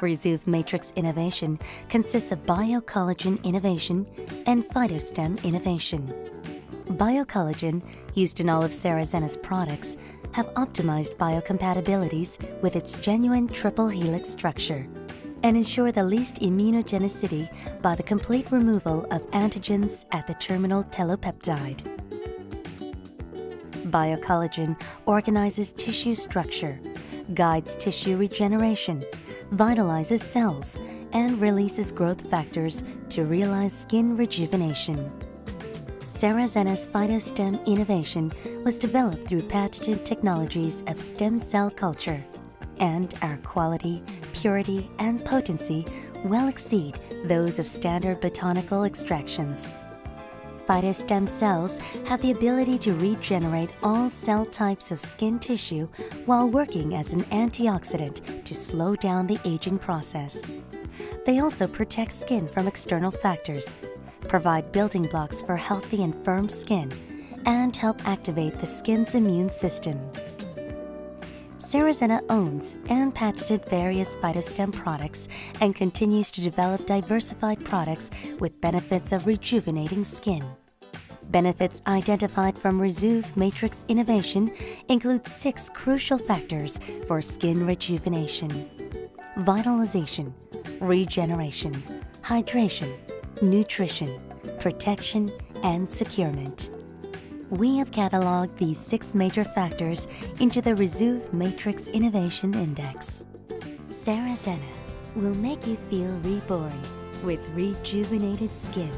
Resuve Matrix Innovation consists of biocollagen innovation and phytostem innovation. Biocollagen, used in all of Sarazena's products, have optimized biocompatibilities with its genuine triple helix structure and ensure the least immunogenicity by the complete removal of antigens at the terminal telepeptide. Biocollagen organizes tissue structure, guides tissue regeneration, vitalizes cells, and releases growth factors to realize skin rejuvenation. Sarazena's phytostem innovation was developed through patented technologies of stem cell culture, and our quality, purity, and potency well exceed those of standard botanical extractions. Phytostem cells have the ability to regenerate all cell types of skin tissue while working as an antioxidant to slow down the aging process. They also protect skin from external factors, provide building blocks for healthy and firm skin, and help activate the skin's immune system. Sarazena owns and patented various phytostem products and continues to develop diversified products with benefits of rejuvenating skin. Benefits identified from Resuve Matrix Innovation include six crucial factors for skin rejuvenation vitalization, regeneration, hydration, nutrition, protection, and securement. We have cataloged these six major factors into the Resuve Matrix Innovation Index. Sarazena will make you feel reborn with rejuvenated skin.